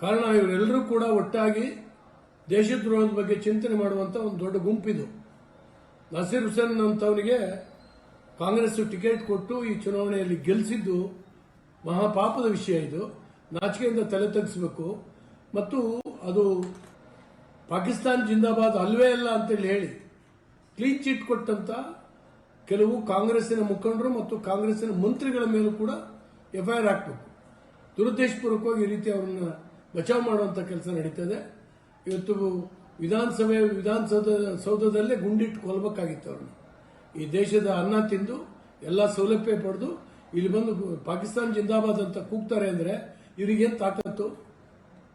ಕಾರಣ ಇವರೆಲ್ಲರೂ ಕೂಡ ಒಟ್ಟಾಗಿ ದೇಶದ್ರೋಹದ ಬಗ್ಗೆ ಚಿಂತನೆ ಮಾಡುವಂತ ಒಂದು ದೊಡ್ಡ ಗುಂಪಿದು. ನಸೀರ್ ಹುಸೇನ್ ಅಂತವನಿಗೆ ಕಾಂಗ್ರೆಸ್ ಟಿಕೆಟ್ ಕೊಟ್ಟು ಈ ಚುನಾವಣೆಯಲ್ಲಿ ಗೆಲ್ಲಿಸಿದ್ದು ಮಹಾಪಾಪದ ವಿಷಯ ಇದು. ನಾಚಿಕೆಯಿಂದ ತಲೆ ತಗ್ಗಿಸಬೇಕು ಮತ್ತು ಅದು ಪಾಕಿಸ್ತಾನ್ ಜಿಂದಾಬಾದ್ ಅಲ್ವೇ ಅಲ್ಲ ಅಂತೇಳಿ ಹೇಳಿ ಕ್ಲೀನ್ ಚಿಟ್ ಕೊಟ್ಟಂತ ಕೆಲವು ಕಾಂಗ್ರೆಸ್ಸಿನ ಮುಖಂಡರು ಮತ್ತು ಕಾಂಗ್ರೆಸ್ಸಿನ ಮಂತ್ರಿಗಳ ಮೇಲೂ ಕೂಡ ಎಫ್ಐಆರ್ ಹಾಕಬೇಕು. ದುರುದ್ದೇಶಪೂರ್ವಕವಾಗಿ ಈ ರೀತಿ ಅವರನ್ನ ಬಚಾವ್ ಮಾಡುವಂಥ ಕೆಲಸ ನಡೀತದೆ. ಇವತ್ತು ವಿಧಾನಸಭೆ, ವಿಧಾನಸೌಧ, ಸೌಧದಲ್ಲೇ ಗುಂಡಿಟ್ಟು ಕೊಲ್ಬೇಕಾಗಿತ್ತು ಅವ್ರನ್ನ. ಈ ದೇಶದ ಅನ್ನ ತಿಂದು ಎಲ್ಲ ಸೌಲಭ್ಯ ಪಡೆದು ಇಲ್ಲಿ ಬಂದು ಪಾಕಿಸ್ತಾನ್ ಜಿಂದಾಬಾದ್ ಅಂತ ಕೂಗ್ತಾರೆ ಅಂದ್ರೆ ಇವರಿಗೇನು ತಾಕತ್ತು?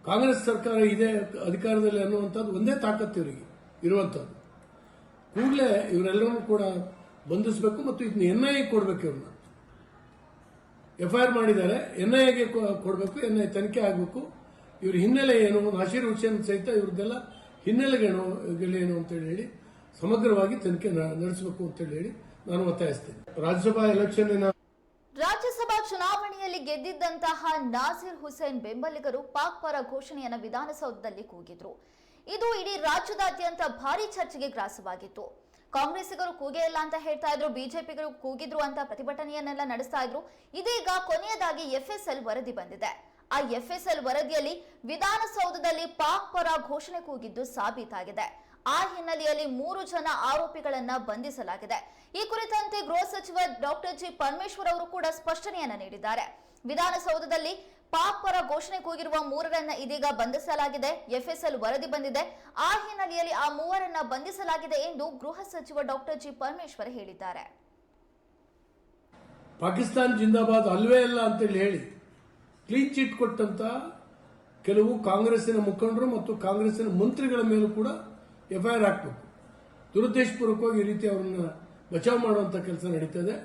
ಕಾಂಗ್ರೆಸ್ ಸರ್ಕಾರ ಇದೆ ಅಧಿಕಾರದಲ್ಲಿ ಅನ್ನುವಂಥದ್ದು ಒಂದೇ ತಾಕತ್ತು ಇವರಿಗೆ, ಇರುವಂಥದ್ದು. ಕೂಡಲೇ ಇವರೆಲ್ಲರೂ ಕೂಡ ಬಂಧಿಸಬೇಕು ಮತ್ತು ಇದನ್ನ ಎನ್ ಐ ಎ ಕೊಡಬೇಕು ಇವ್ರನ್ನ. ಎಫ್ಐಆರ್ ಮಾಡಿದ್ದಾರೆ ಎನ್ಐಎಗೆ ಕೊಡಬೇಕು ಎನ್ಐ ತನಿಖೆ ಆಗಬೇಕು. ಇವ್ರ ಹಿನ್ನೆಲೆ ಏನು ನಾಶೀರ್ ಹುಸೇನ್ ಸಹಿತ ಇವ್ರದ್ದೆಲ್ಲ ಹಿನ್ನೆಲೆಗಳೇನು ಏನು ಅಂತೇಳಿ ಹೇಳಿ ಸಮಗ್ರವಾಗಿ ತನಿಖೆ ನಡೆಸಬೇಕು ಅಂತೇಳಿ ಹೇಳಿ ನಾನು ಒತ್ತಾಯಿಸ್ತೇನೆ. ರಾಜ್ಯಸಭಾ ಎಲೆಕ್ಷನ್ ರಾಜ್ಯಸಭಾ ಚುನಾವಣೆಯಲ್ಲಿ ಗೆದ್ದಿದ್ದಂತಹ ನಾಸಿರ್ ಹುಸೇನ್ ಬೆಂಬಲಿಗರು ಪಾಕ್ ಪರ ಘೋಷಣೆಯನ್ನು ವಿಧಾನಸೌಧದಲ್ಲಿ ಕೂಗಿದ್ರು. ಇದು ಇಡೀ ರಾಜ್ಯದಾದ್ಯಂತ ಭಾರಿ ಚರ್ಚೆಗೆ ಗ್ರಾಸವಾಗಿತ್ತು. ಕಾಂಗ್ರೆಸ್ಸಿಗರು ಕೂಗೇ ಇಲ್ಲ ಅಂತ ಹೇಳ್ತಾ ಇದ್ರು, ಬಿಜೆಪಿಗರು ಕೂಗಿದ್ರು ಅಂತ ಪ್ರತಿಭಟನೆಯನ್ನೆಲ್ಲ ನಡೆಸ್ತಾ ಇದ್ರು. ಇದೀಗ ಕೊನೆಯದಾಗಿ ಎಫ್ಎಸ್ಎಲ್ ವರದಿ ಬಂದಿದೆ. ಆ ಎಫ್ಎಸ್ಎಲ್ ವರದಿಯಲ್ಲಿ ವಿಧಾನಸೌಧದಲ್ಲಿ ಪಾಕ್ ಪರ ಘೋಷಣೆ ಕೂಗಿದ್ದು ಸಾಬೀತಾಗಿದೆ. ಆ ಹಿನ್ನೆಲೆಯಲ್ಲಿ ಮೂರು ಜನ ಆರೋಪಿಗಳನ್ನ ಬಂಧಿಸಲಾಗಿದೆ. ಈ ಕುರಿತಂತೆ ಗೃಹ ಸಚಿವ ಡಾಕ್ಟರ್ ಜಿ ಪರಮೇಶ್ವರ್ ಅವರು ಕೂಡ ಸ್ಪಷ್ಟನೆಯನ್ನ ನೀಡಿದ್ದಾರೆ. ವಿಧಾನಸೌಧದಲ್ಲಿ ಪಾಕ್ ಪರ ಘೋಷಣೆ ಕೂಗಿರುವ ಮೂರರನ್ನ ಇದೀಗ ಬಂಧಿಸಲಾಗಿದೆ. ಎಫ್ಎಸ್ಎಲ್ ವರದಿ ಬಂದಿದೆ. ಆ ಹಿನ್ನೆಲೆಯಲ್ಲಿ ಆ ಮೂವರನ್ನ ಬಂಧಿಸಲಾಗಿದೆ ಎಂದು ಗೃಹ ಸಚಿವ ಡಾಕ್ಟರ್ ಜಿ ಪರಮೇಶ್ವರ್ ಹೇಳಿದ್ದಾರೆ. ಪಾಕಿಸ್ತಾನ್ ಜಿಂದಾಬಾದ್ ಅಲ್ವೇ ಅಲ್ಲ ಅಂತೇಳಿ ಹೇಳಿ. ಕ್ಲೀನ್ ಚಿಟ್ ಕೊಟ್ಟಂತ ಕೆಲವು ಕಾಂಗ್ರೆಸ್ಸಿನ ಮುಖಂಡರು ಮತ್ತು ಕಾಂಗ್ರೆಸ್ಸಿನ ಮಂತ್ರಿಗಳ ಮೇಲೂ ಕೂಡ ಎಫ್ಐಆರ್ ಹಾಕಬೇಕು. ದುರುದ್ದೇಶಪೂರ್ವಕವಾಗಿ ಈ ರೀತಿ ಅವರನ್ನ ಬಚಾವ್ ಮಾಡುವಂತ ಕೆಲಸ ನಡೀತದೆ.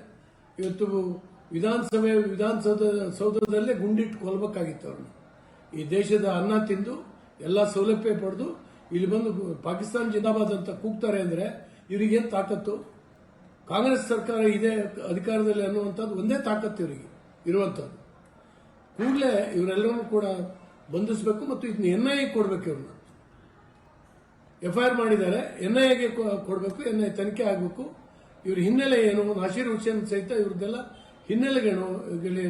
ಇವತ್ತು ವಿಧಾನಸಭೆ, ವಿಧಾನಸೌಧ, ಸೌಧದಲ್ಲೇ ಗುಂಡಿಟ್ಟು ಕೊಲ್ಬೇಕಾಗಿತ್ತು ಅವ್ರನ್ನ. ಈ ದೇಶದ ಅನ್ನ ತಿಂದು ಎಲ್ಲ ಸೌಲಭ್ಯ ಪಡೆದು ಇಲ್ಲಿ ಬಂದು ಪಾಕಿಸ್ತಾನ್ ಜಿಂದಾಬಾದ್ ಅಂತ ಕೂಗ್ತಾರೆ ಅಂದ್ರೆ ಇವರಿಗೇನು ತಾಕತ್ತು? ಕಾಂಗ್ರೆಸ್ ಸರ್ಕಾರ ಇದೆ ಅಧಿಕಾರದಲ್ಲಿ ಅನ್ನುವಂಥದ್ದು ಒಂದೇ ತಾಕತ್ತು ಇವರಿಗೆ ಇರುವಂಥದ್ದು. ಕೂಡಲೇ ಇವರೆಲ್ಲರೂ ಕೂಡ ಬಂಧಿಸಬೇಕು ಮತ್ತು ಇದನ್ನ ಎನ್ ಐ ಎ ಕೊಡಬೇಕು ಇವ್ರನ್ನ. ಎಫ್ಐಆರ್ ಮಾಡಿದ್ದಾರೆ ಎನ್ ಐ ಎಗೆ ಕೊಡಬೇಕು ಎನ್ ಐ ತನಿಖೆ ಆಗಬೇಕು. ಇವ್ರ ಹಿನ್ನೆಲೆ ಏನು ನಾಶೀರ್ ಹುಸೇನ್ ಸಹಿತ ಇವ್ರದ್ದೆಲ್ಲ ಹಿನ್ನೆಲೆಗೇನು ಏನು